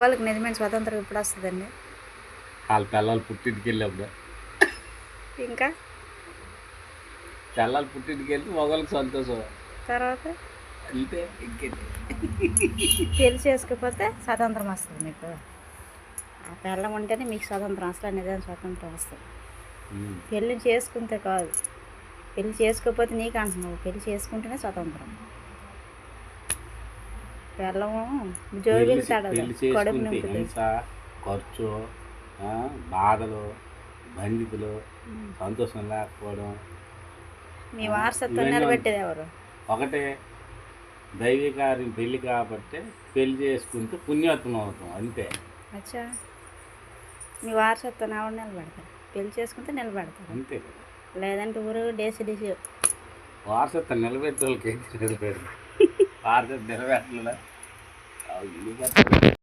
వాళ్ళకి నిజమైన స్వతంత్రం ఇప్పుడు వస్తుందండి? వాళ్ళ పిల్లలు పుట్టింటికి వెళ్ళినప్పుడు ఇంకా? పిల్లలు పుట్టింటికి వెళ్తే మగవాళ్ళకి సంతోషం. తర్వాత? అంతే ఇంకేంటి పెళ్ళి చేసుకోకపోతే స్వతంత్రం వస్తుంది మీకు. ఆ పిల్లం ఉంటేనే మీకు స్వతంత్రం అసలు నిజమైన స్వతంత్రం వస్తుంది. పెళ్ళి చేసుకుంటే కాదు. పెళ్ళి చేసుకోకపోతే నీకు అంటున్నావు. పెళ్ళి చేసుకుంటేనే స్వతంత్రం. కడుపు నింపుతుంది హింస ఖర్చు బాధలు బంధితులు సంతోషం లేకపోవడం. మీ వారసత్వం నిలబెట్టేది ఎవరు? ఒకటే దైవికార్యం పెళ్ళి కాబట్టి పెళ్ళి చేసుకుంటే పుణ్యాత్మ అవుతాం అంతే. అచ్చా. మీ వారసత్వం ఎవరు నిలబెడతారు? పెళ్ళి చేసుకుంటే నిలబెడతారు? అంతే లేదంటే ఊరు డేసి డేసి వారసత్వం నిలబెట్టే వాళ్ళకి నిలబెడతారు? వారసత్వం నిలబెట్టలేదా? you. got to